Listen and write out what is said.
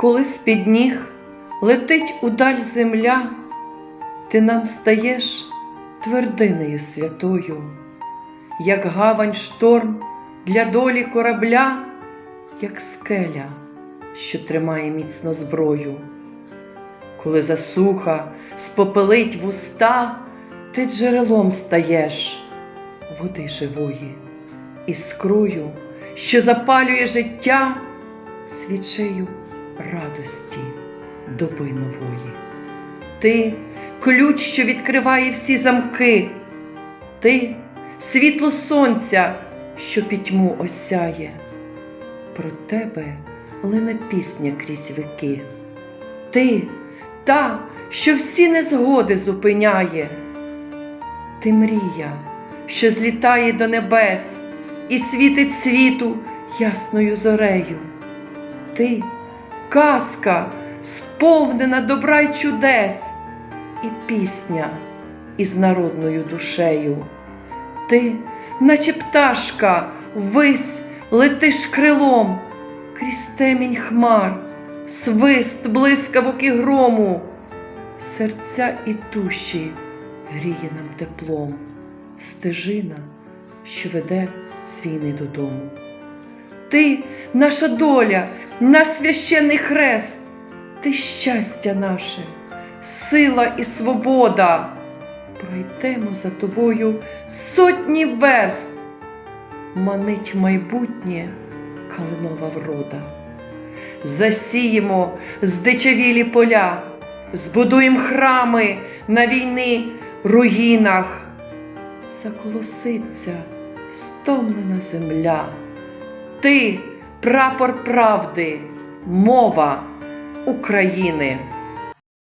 Коли з-під ніг летить удаль земля, ти нам стаєш твердинею святою, як гавань шторм для долі корабля, як скеля, що тримає міцно зброю. Коли засуха спопелить вуста, ти джерелом стаєш води живої, іскрою, що запалює життя свічею радості доби нової. Ти ключ, що відкриває всі замки, ти світло сонця, що пітьму осяє. Про тебе лине пісня крізь віки. Ти та, що всі незгоди зупиняє. Ти мрія, що злітає до небес і світить світу ясною зорею. Ти казка, сповнена добра й чудес, і пісня із народною душею. Ти, наче пташка, вись летиш крилом крізь темінь хмар, свист блискавок і грому, серця і душі гріє нам теплом, стежина, що веде з війни додому. Ти наша доля, наш священний хрест, ти щастя наше, сила і свобода. Пройдемо за тобою сотні верст, манить майбутнє калинова врода. Засіємо здичавілі поля, збудуємо храми на війни руїнах. Заколоситься стомлена земля. Ти прапор правди, мова України.